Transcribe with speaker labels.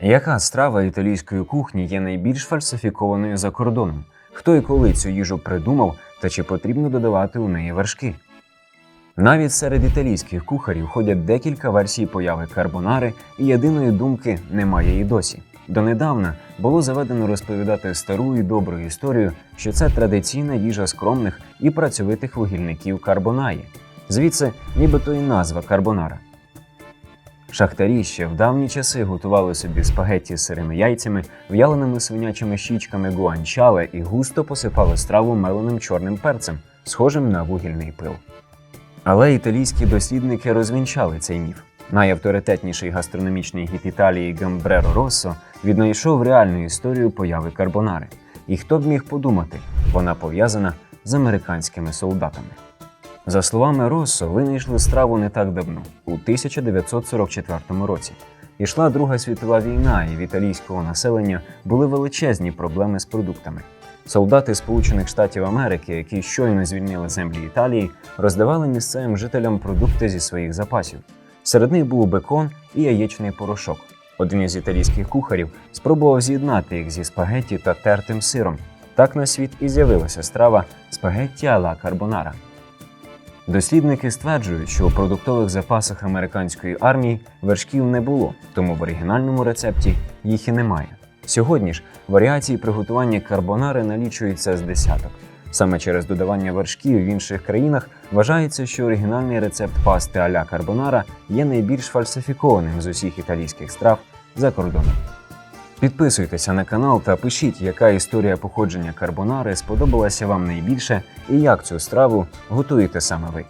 Speaker 1: Яка страва італійської кухні є найбільш фальсифікованою за кордоном? Хто і коли цю їжу придумав та чи потрібно додавати у неї вершки? Навіть серед італійських кухарів ходять декілька версій появи карбонари, і єдиної думки немає і досі. Донедавна було заведено розповідати стару і добру історію, що це традиційна їжа скромних і працьовитих вугільників карбонаї. Звідси, нібито і назва карбонара. Шахтарі ще в давні часи готували собі спагетті з сирими яйцями, в'яленими свинячими щічками гуанчале і густо посипали страву меленим чорним перцем, схожим на вугільний пил. Але італійські дослідники розвінчали цей міф. Найавторитетніший гастрономічний гід Італії Гамбреро Россо віднайшов реальну історію появи карбонари. І хто б міг подумати, вона пов'язана з американськими солдатами. За словами Россо, винайшли страву не так давно, у 1944 році. Ішла Друга світова війна, і в італійського населення були величезні проблеми з продуктами. Солдати Сполучених Штатів Америки, які щойно звільнили землі Італії, роздавали місцевим жителям продукти зі своїх запасів. Серед них був бекон і яєчний порошок. Один із італійських кухарів спробував з'єднати їх зі спагетті та тертим сиром. Так на світ і з'явилася страва спагетті ала карбонара. Дослідники стверджують, що у продуктових запасах американської армії вершків не було, тому в оригінальному рецепті їх і немає. Сьогодні ж варіацій приготування карбонари налічується з десяток. Саме через додавання вершків в інших країнах вважається, що оригінальний рецепт пасти аля карбонара є найбільш фальсифікованим з усіх італійських страв за кордоном. Підписуйтеся на канал та пишіть, яка історія походження карбонари сподобалася вам найбільше і як цю страву готуєте саме ви.